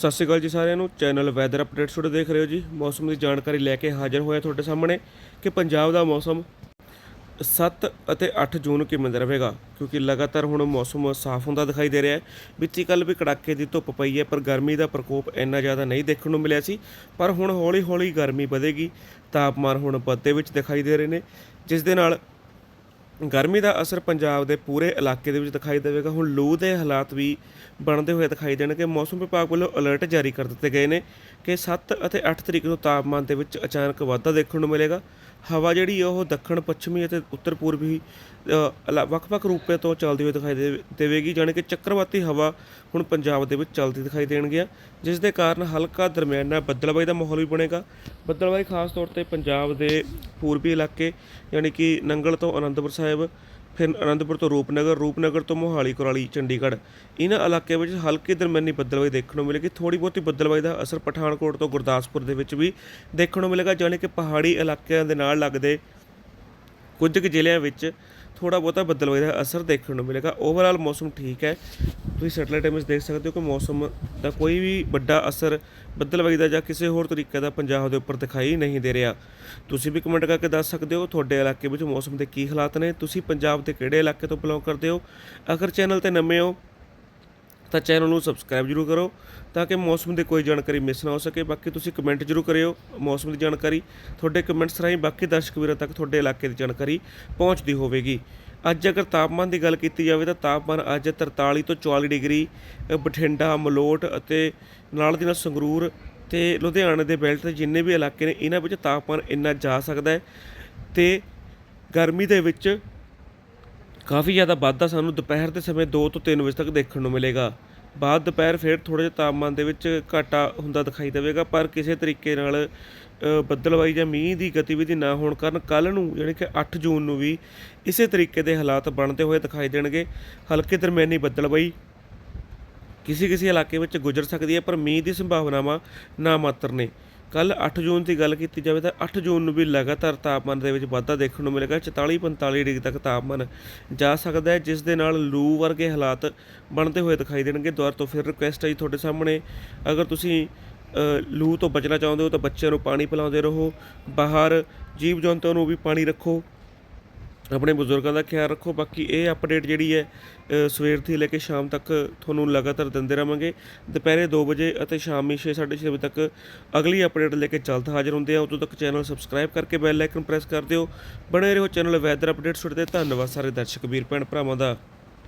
ਸਤਿ ਸ਼੍ਰੀ ਅਕਾਲ ਜੀ ਸਾਰਿਆਂ ਨੂੰ। ਚੈਨਲ ਵੈਦਰ ਅਪਡੇਟਸ ਤੁਹਾਡੇ ਦੇਖ ਰਹੇ ਹੋ ਜੀ। ਮੌਸਮ ਦੀ ਜਾਣਕਾਰੀ ਲੈ ਕੇ ਹਾਜ਼ਰ ਹੋਇਆ ਤੁਹਾਡੇ ਸਾਹਮਣੇ ਕਿ ਪੰਜਾਬ ਦਾ ਮੌਸਮ 7 ਅਤੇ 8 ਜੂਨ ਕਿਵੇਂ ਦਾ ਰਹੇਗਾ? ਕਿਉਂਕਿ ਲਗਾਤਾਰ ਹੁਣ ਮੌਸਮ ਸਾਫ਼ ਹੁੰਦਾ ਦਿਖਾਈ ਦੇ ਰਿਹਾ ਹੈ। ਵਿੱਚੀ ਕੱਲ ਵੀ ਕੜਾਕੇ ਦੀ ਧੁੱਪ ਪਈ ਹੈ, ਪਰ ਗਰਮੀ ਦਾ ਪ੍ਰਕੋਪ ਇੰਨਾ ਜ਼ਿਆਦਾ ਨਹੀਂ ਦੇਖਣ ਨੂੰ ਮਿਲਿਆ ਸੀ। ਪਰ ਹੁਣ ਹੌਲੀ-ਹੌਲੀ ਗਰਮੀ ਵਧੇਗੀ। ਤਾਪਮਾਨ ਹੁਣ ਵੱਧਦੇ ਵਿੱਚ ਦਿਖਾਈ ਦੇ ਰਹੇ ਨੇ, ਜਿਸ ਦੇ ਨਾਲ ਗਰਮੀ ਦਾ ਅਸਰ ਪੰਜਾਬ ਦੇ ਪੂਰੇ ਇਲਾਕੇ ਦੇ ਵਿੱਚ ਦਿਖਾਈ ਦੇਵੇਗਾ। ਹੁਣ ਲੂ ਦੇ ਹਾਲਾਤ ਵੀ ਬਣਦੇ ਹੋਏ ਦਿਖਾਈ ਦੇਣਗੇ। ਮੌਸਮ ਵਿਭਾਗ ਵੱਲੋਂ ਅਲਰਟ ਜਾਰੀ ਕਰ ਦਿੱਤੇ ਗਏ ਨੇ ਕਿ 7 ਅਤੇ 8 ਤਰੀਕ ਨੂੰ ਤਾਪਮਾਨ ਦੇ ਵਿੱਚ ਅਚਾਨਕ ਵਾਧਾ ਦੇਖਣ ਨੂੰ ਮਿਲੇਗਾ। ਹਵਾ ਜਿਹੜੀ ਹੈ ਉਹ ਦੱਖਣ, ਪੱਛਮੀ ਅਤੇ ਉੱਤਰ ਪੂਰਬੀ ਅਲਾ- ਵੱਖ-ਵੱਖ ਰੂਪੇ ਤੋਂ ਚੱਲਦੀ ਹੋਈ ਦਿਖਾਈ ਦੇ- ਦੇਵੇਗੀ, ਜਾਣੀ ਕਿ ਚੱਕਰਵਾਤੀ ਹਵਾ ਹੁਣ ਪੰਜਾਬ ਦੇ ਵਿੱਚ ਚੱਲਦੀ ਦਿਖਾਈ ਦੇਣਗੀਆਂ ਜਿਸ ਦੇ ਕਾਰਨ ਹਲਕਾ ਦਰਮਿਆਨਾ ਬੱਦਲਬਾਈ ਦਾ ਮਾਹੌਲ ਵੀ ਬਣੇਗਾ। ਬੱਦਲਬਾਈ ਖਾਸ ਤੌਰ ਤੇ ਪੰਜਾਬ ਦੇ ਪੂਰਬੀ ਇਲਾਕੇ ਯਾਨੀ ਕਿ ਨੰਗਲ ਤੋਂ ਅਨੰਦਪੁਰ ਸਾਹਿਬ ਫਿਰ ਅਨੰਦਪੁਰ ਤੋਂ ਰੂਪਨਗਰ ਰੂਪਨਗਰ ਤੋਂ ਮੋਹਾਲੀ, ਕੁਰਾਲੀ, ਚੰਡੀਗੜ੍ਹ। ਇਹਨਾਂ ਇਲਾਕਿਆਂ ਵਿੱਚ ਹਲਕੀ ਦਰਮਿਆਨੀ ਬੱਦਲਬਾਈ ਦੇਖਣ ਨੂੰ ਮਿਲੇਗੀ। ਥੋੜੀ ਬਹੁਤੀ ਬੱਦਲਬਾਈ ਦਾ ਅਸਰ ਪਠਾਨਕੋਟ ਤੋਂ ਗੁਰਦਾਸਪੁਰ ਦੇ ਵਿੱਚ ਵੀ ਦੇਖਣ ਨੂੰ ਮਿਲੇਗਾ, ਜਾਣੀ ਕਿ ਪਹਾੜੀ ਇਲਾਕਿਆਂ ਦੇ ਨਾਲ ਲੱਗਦੇ ਕੁਝ ਕੁ ਜ਼ਿਲ੍ਹਿਆਂ ਵਿੱਚ ਥੋੜਾ ਬਹੁਤਾ ਬੱਦਲਬਾਈ ਦਾ ਅਸਰ ਦੇਖਣ ਨੂੰ ਮਿਲੇਗਾ। ਓਵਰਆਲ ਮੌਸਮ ਠੀਕ ਹੈ। ਤੁਸੀਂ ਸੈਟਲਾਈਟ ਇਮੇਜ ਦੇਖ ਸਕਦੇ ਹੋ ਕਿ ਮੌਸਮ ਦਾ ਕੋਈ ਵੀ ਵੱਡਾ ਅਸਰ ਬੱਦਲਬਾਈ ਦਾ ਜਾਂ ਕਿਸੇ ਹੋਰ ਤਰੀਕੇ ਦਾ ਪੰਜਾਬ ਦੇ ਉੱਪਰ ਦਿਖਾਈ ਨਹੀਂ ਦੇ ਰਿਹਾ। ਤੁਸੀਂ ਵੀ ਕਮੈਂਟ ਕਰਕੇ ਦੱਸ ਸਕਦੇ ਹੋ ਤੁਹਾਡੇ ਇਲਾਕੇ ਵਿੱਚ ਮੌਸਮ ਦੇ ਕੀ ਹਾਲਾਤ ਨੇ। ਤੁਸੀਂ ਪੰਜਾਬ ਦੇ ਕਿਹੜੇ ਇਲਾਕੇ ਤੋਂ ਬਿਲੋਂਗ ਕਰਦੇ ਹੋ? ਅਗਰ ਚੈਨਲ ਤੇ ਨਵੇਂ ਹੋ ਤਾਂ ਚੈਨਲ ਨੂੰ ਸਬਸਕ੍ਰਾਈਬ ਜਰੂਰ ਕਰੋ ਤਾਂ ਕਿ ਮੌਸਮ ਦੀ ਕੋਈ ਜਾਣਕਾਰੀ ਮਿਸ ਨਾ ਹੋ ਸਕੇ। ਬਾਕੀ ਤੁਸੀਂ ਕਮੈਂਟ ਜਰੂਰ ਕਰਿਓ ਮੌਸਮ ਦੀ ਜਾਣਕਾਰੀ। ਤੁਹਾਡੇ ਕਮੈਂਟਸ ਰਾਹੀਂ ਬਾਕੀ ਦਰਸ਼ਕ ਵੀਰਾਂ ਤੱਕ ਤੁਹਾਡੇ ਇਲਾਕੇ ਦੀ ਜਾਣਕਾਰੀ ਪਹੁੰਚਦੀ ਹੋਵੇਗੀ। ਅੱਜ ਅਗਰ ਤਾਪਮਾਨ ਦੀ ਗੱਲ ਕੀਤੀ ਜਾਵੇ ਤਾਂ ਤਾਪਮਾਨ ਅੱਜ 43 ਤੋਂ 44 ਡਿਗਰੀ ਬਠਿੰਡਾ, ਮਲੋਟ ਅਤੇ ਨਾਲ ਦੀ ਨਾਲ ਸੰਗਰੂਰ ਤੇ ਲੁਧਿਆਣੇ ਦੇ ਬੈਲਟ ਦੇ ਜਿੰਨੇ ਵੀ ਇਲਾਕੇ ਨੇ, ਇਹਨਾਂ ਵਿੱਚ ਤਾਪਮਾਨ ਇੰਨਾ ਜਾ ਸਕਦਾ ਹੈ ਤੇ ਗਰਮੀ ਦੇ ਵਿੱਚ ਕਾਫੀ ਜ਼ਿਆਦਾ ਵਾਧਾ ਸਾਨੂੰ ਦੁਪਹਿਰ ਦੇ ਸਮੇਂ 2 ਤੋਂ 3 ਵਜੇ ਤੱਕ ਦੇਖਣ ਨੂੰ ਮਿਲੇਗਾ। ਬਾਅਦ ਦੁਪਹਿਰ ਫਿਰ ਥੋੜਾ ਜਿਹਾ ਤਾਪਮਾਨ ਦੇ ਵਿੱਚ ਘਾਟਾ ਹੁੰਦਾ ਦਿਖਾਈ ਦੇਵੇਗਾ ਪਰ ਕਿਸੇ ਤਰੀਕੇ ਨਾਲ ਅ, ਬੱਦਲਬਾਈ ਜਾਂ ਮੀਂਹ ਦੀ ਗਤੀਵਿਧੀ ਨਾ ਹੋਣ ਕਾਰਨ ਕੱਲ ਨੂੰ ਯਾਨੀ ਕਿ 8 ਜੂਨ ਨੂੰ ਵੀ ਇਸੇ ਤਰੀਕੇ ਦੇ ਹਾਲਾਤ ਬਣਦੇ ਹੋਏ ਦਿਖਾਈ ਦੇਣਗੇ। ਹਲਕੇ ਦਰਮਿਆਨੀ ਬੱਦਲਬਾਈ ਕਿਸੇ ਕਿਸੇ ਇਲਾਕੇ ਵਿੱਚ ਗੁਜ਼ਰ ਸਕਦੀ ਹੈ ਪਰ ਮੀਂਹ ਦੀ ਸੰਭਾਵਨਾਵਾਂ ਨਾ ਮਾਤਰ ਨੇ। ਕੱਲ 8 ਜੂਨ ਦੀ ਗੱਲ ਕੀਤੀ ਜਾਵੇ ਤਾਂ 8 ਜੂਨ ਨੂੰ ਵੀ ਲਗਾਤਾਰ ਤਾਪਮਾਨ ਦੇ ਵਿੱਚ ਵਾਧਾ ਦੇਖਣ ਨੂੰ ਮਿਲੇਗਾ 44 45 ਡਿਗਰੀ ਤੱਕ ਤਾਪਮਾਨ ਜਾ ਸਕਦਾ ਹੈ, ਜਿਸ ਦੇ ਨਾਲ ਲੂ ਵਰਗੇ ਹਾਲਾਤ ਬਣਦੇ ਹੋਏ ਦਿਖਾਈ ਦੇਣਗੇ। ਦੁਆਰ ਤੋਂ ਫਿਰ ਰਿਕੁਐਸਟ ਹੈ ਜੀ ਤੁਹਾਡੇ ਸਾਹਮਣੇ, ਅਗਰ ਤੁਸੀਂ ਲੂ ਤੋਂ ਬਚਣਾ ਚਾਹੁੰਦੇ ਹੋ ਤਾਂ ਬੱਚਿਆਂ ਨੂੰ ਪਾਣੀ ਪਿਲਾਉਂਦੇ ਰਹੋ, ਬਾਹਰ ਜੀਵ ਜੰਤੂਆਂ ਨੂੰ ਵੀ ਪਾਣੀ ਰੱਖੋ। ਆਪਣੇ ਬਜ਼ੁਰਗਾਂ ਦਾ ਖਿਆਲ ਰੱਖੋ, ਬਾਕੀ ਇਹ ਅਪਡੇਟ ਜਿਹੜੀ ਹੈ ਸਵੇਰ ਤੋਂ ਲੈ ਕੇ ਸ਼ਾਮ ਤੱਕ ਤੁਹਾਨੂੰ ਲਗਾਤਾਰ ਦਿੰਦੇ ਰਵਾਂਗੇ। ਦੁਪਹਿਰੇ 2 ਵਜੇ ਅਤੇ ਸ਼ਾਮੀ 6:30 ਵਜੇ ਤੱਕ ਅਗਲੀ ਅਪਡੇਟ ਲੈ ਕੇ ਜਲਦ ਹਾਜ਼ਰ ਹੁੰਦੇ ਆ ਉਦੋਂ ਤੱਕ ਚੈਨਲ ਸਬਸਕ੍ਰਾਈਬ ਕਰਕੇ ਬੈਲ ਆਈਕਨ ਪ੍ਰੈਸ ਕਰ ਦਿਓ। ਬਣੇ ਰਹੋ ਚੈਨਲ ਵੈਦਰ ਅਪਡੇਟਸ ਤੁਹਾਡੇ ਤੇ। ਧੰਨਵਾਦ ਸਾਰੇ ਦਰਸ਼ਕ, ਵੀਰ ਭੈਣ ਭਰਾਵਾਂ ਦਾ।